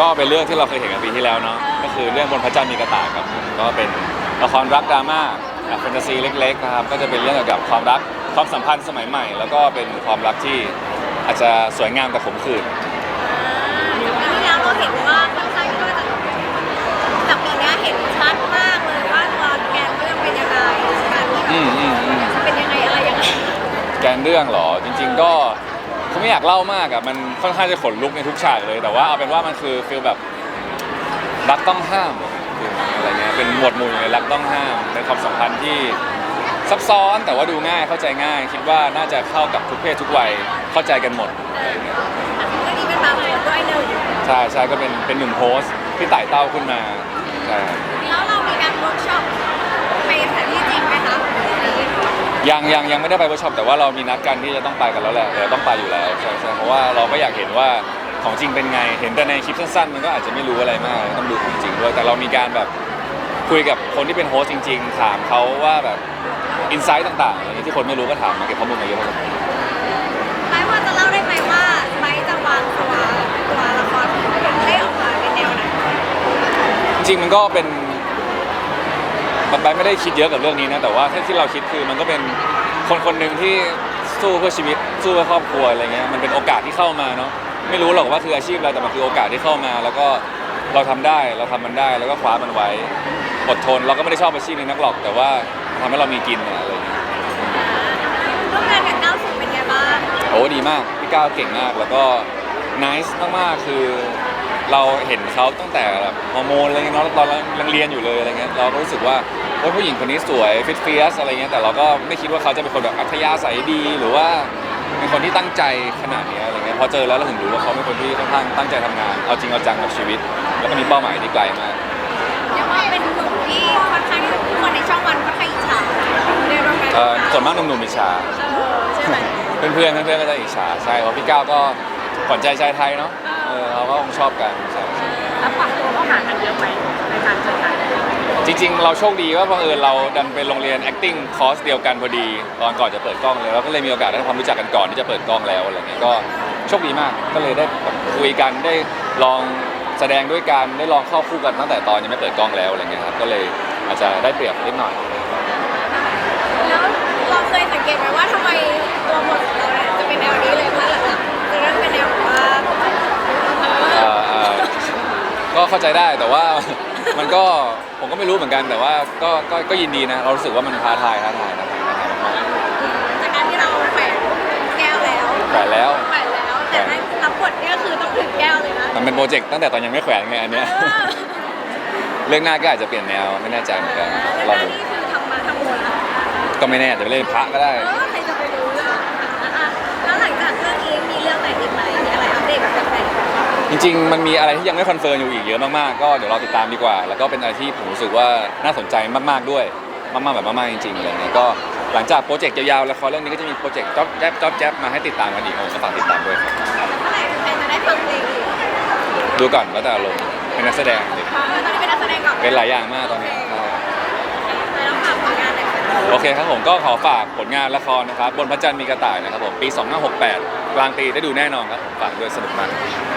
ก็เป็นเรื่องที่เราเคยเห็นกันปีที่แล้วเนาะก็คือเรื่องบนพระจันทร์มีกระต่ายครับก็เป็นละครรักดราม่าแฟนตาซีเล็กๆนะครับก็จะเป็นเรื่องเกี่ยวกับความรักความสัมพันธ์สมัยใหม่ แล้วก็เป็นความรักที่อาจจะสวยงามแต่ขมขื่นปีที่แล้วเราเห็นว่าค่อนข้างที่ว่าจะแต่ปีเนี้ยเห็นชัดมากเลยว่าตัวแกนเรื่องเป็นยังไงการที่อืมอืมอืมจะเป็นยังไงอะไรยังไงแกนเรื่องเหรอจริง ๆ ก็ เขาไม่อยากเล่ามากอะมันค่อนข้างจะขนลุกในทุกฉากเลย แต่ว่าเอาเป็นว่ามันคือฟีลแบบรักต้องห้ามอะไรเงี้ยเป็นหมวดหมู่ในรักต้องห้ามเป็นความสัมพันธ์ที่ซับซ้อนแต่ว่าดูง่ายเข้าใจง่าย คิดว่าน่าจะเข้ากับทุกเพศทุกวัยเข้าใจกันหมดอะไรเงี้ยเรื่องนี้เป็นบางคนด้วยหนึ่งใช่ใช่ก็เป็นเป็นหนุ่มโพสต์ที่ไต่เต้าขึ้นมาใช่ ยังยังยังไม่ได้ไปเวิร์กช็อปแต่ว่าเรามีนัดกันที่จะต้องไปกันแล้วแหละเดี๋ยวต้องไปอยู่แล้วใช่ใช่เพราะว่าเราก็อยากเห็นว่าของจริงเป็นไง เห็นแต่ในคลิปสั้นๆ มันก็อาจจะไม่รู้อะไรมากต้องดูของจริงด้วยแต่เรามีการแบบคุยกับคนที่เป็นโฮสต์จริง ๆ ถามเขาว่าแบบอินไซต์ต่างๆอะไรที่คนไม่รู้ก็ถามมาเก็บข้อมูลมาเยอะพอสมควรไบร์ทว่าจะเล่าได้ไหมว่าไบร์ทจะวางตัวตัวละครให้ออกมาเป็นแนวไหน จริงๆมันก็เป็น มันไปไม่ได้คิดเยอะกับเรื่องนี้นะแต่ว่าที่เราคิดคือมันก็เป็นคนคนหนึ่งที่สู้เพื่อชีวิตสู้เพื่อครอบครัวอะไรเงี้ยมันเป็นโอกาสที่เข้ามาเนาะไม่รู้หรอกว่าคืออาชีพอะไรแต่มันคือโอกาสที่เข้ามา แล้วก็เราทำได้เราทำมันได้แล้วก็คว้ามันไว้อดทนเราก็ไม่ได้ชอบอาชีพนี้นักหรอก แต่ว่าทำให้เรามีกินเนี่ยอะไรเงี้ยร่วมงานกับก้าวสุดเป็นไงบ้างโอ้ดีมากพี่ก้าวเก่งมากแล้วก็นิสมากๆคือ เราเห็นเขาตั้งแต่แบบฮอร์โมนอะไรเงี้ยเนาะตอนเรายังเรียนอยู่เลยอะไรเงี้ยเราก็รู้สึกว่าโอ้ยผู้หญิงคนนี้สวยฟิตเฟียสอะไรเงี้ยแต่เราก็ไม่คิดว่าเขาจะเป็นคนแบบอัธยาศัยดีหรือว่าเป็นคนที่ตั้งใจขนาดเนี้ยอะไรเงี้ยพอเจอแล้วเราถึงรู้ว่าเขาเป็นคนที่ค่อนข้างตั้งใจทำงานเอาจริงเอาจังกับชีวิต แล้วก็มีเป้าหมายที่ไกลมาก เรียกว่าเป็นหนุ่มที่ค่อนข้างที่คนในช่องวันค่อนข้างอิจฉาในโรงงานเอ่อส่วนมากหนุ่มๆอิจฉาเออใช่ไหม เพื่อนๆเพื่อนๆก็จะอิจฉาใช่เพราะพี่ก้าวก็ขวัญใจชายไทยเนาะเออเขา ก็คงชอบกันใช่ใช่แล้วปรับตัวเข้าหากันเยอะไหมในการเจอกันจริงๆ เราโชคดีว่าบังเอิญเราดันไปโรงเรียน acting course เดียวกันพอดี ตอนก่อนจะเปิดกล้องเลยเราก็เลยมีโอกาสได้ทำความรู้จักกันก่อนที่จะเปิดกล้องแล้วอะไรเงี้ยก็โชคดีมากก็เลยได้แบบคุยกันได้ลองแสดงด้วยกันได้ลองเข้าคู่กันตั้งแต่ตอนยังไม่เปิดกล้องแล้วอะไรเงี้ยครับก็เลยอาจจะได้เปรียบนิดหน่อย แล้วเราเคยสังเกตไหมว่าทำไมตัวบทของเราเนี่ย เข้าใจได้แต่ว่า มันก็ผมก็ไม่รู้เหมือนกัน แต่ว่าก็ก็ก็ยินดีนะ เรารู้สึกว่ามันท้าทายท้าทายท้าทายท้าทายมากจากการที่เราแฝงแก้วแล้วๆแต่แล้วแฝงแล้วแต่ให้รับบทเนี่ยก็คือต้องถึงแก้วเลยนะมันเป็นโปรเจกต์ตั้งแต่ตอนยังไม่แขวนไงอันเนี้ย เออ เรื่องหน้าก็อาจจะเปลี่ยนแนวไม่แน่ใจเหมือนกันแล้วรอหน้าดูที่คือทำมาทำหมดแล้วก็ไม่แน่อาจจะไปเล่นพระก็ได้ เออ จริงๆ มันมีอะไรที่ยังไม่คอนเฟิร์มอยู่อีกเยอะมากๆ ก็เดี๋ยวเราติดตามดีกว่า แล้วก็เป็นอะไรที่ผมรู้สึกว่าน่าสนใจมากๆด้วย มากๆแบบมากๆจริงๆอะไรเงี้ยก็หลังจากโปรเจกต์ยาวๆละครเรื่องนี้ก็จะมีโปรเจกต์จ๊อบแจ๊บจ๊อบแจ๊บมาให้ติดตามกันอีกผมก็ฝากติดตามด้วยครับเมื่อไหร่แฟนจะได้ฟังเพลงอีกดูก่อนแล้วแต่อารมณ์เป็นนักแสดงเลยเพราะว่าตอนนี้เป็นนักแสดงก่อนเป็นหลายอย่างมากตอนนี้ใช่แล้วฝากผลงานหน่อยค่ะโอเคครับผมก็ขอฝากผลงานละครนะครับ บนพระจันทร์มีกระต่ายนะครับผมปี 2568 กลางปีได้ดูแน่นอนครับผมฝากด้วยสนุกมากข